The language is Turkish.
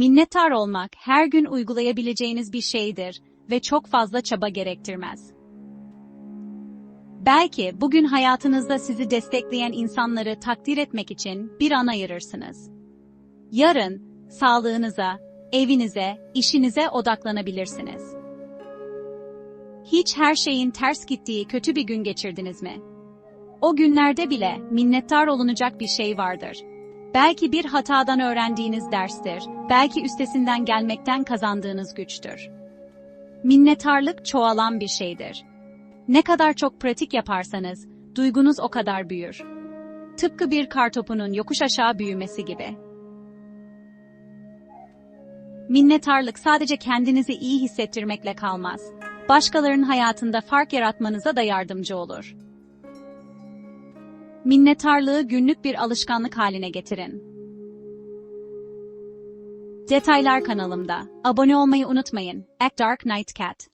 Minnettar olmak her gün uygulayabileceğiniz bir şeydir ve çok fazla çaba gerektirmez. Belki bugün hayatınızda sizi destekleyen insanları takdir etmek için bir an ayırırsınız. Yarın sağlığınıza, evinize, işinize odaklanabilirsiniz. Hiç her şeyin ters gittiği kötü bir gün geçirdiniz mi? O günlerde bile minnettar olunacak bir şey vardır. Belki bir hatadan öğrendiğiniz derstir, belki üstesinden gelmekten kazandığınız güçtür. Minnettarlık çoğalan bir şeydir. Ne kadar çok pratik yaparsanız, duygunuz o kadar büyür. Tıpkı bir kartopunun yokuş aşağı büyümesi gibi. Minnettarlık sadece kendinizi iyi hissettirmekle kalmaz. Başkalarının hayatında fark yaratmanıza da yardımcı olur. Minnettarlığı günlük bir alışkanlık haline getirin. Detaylar kanalımda. Abone olmayı unutmayın. Act Dark Night Cat.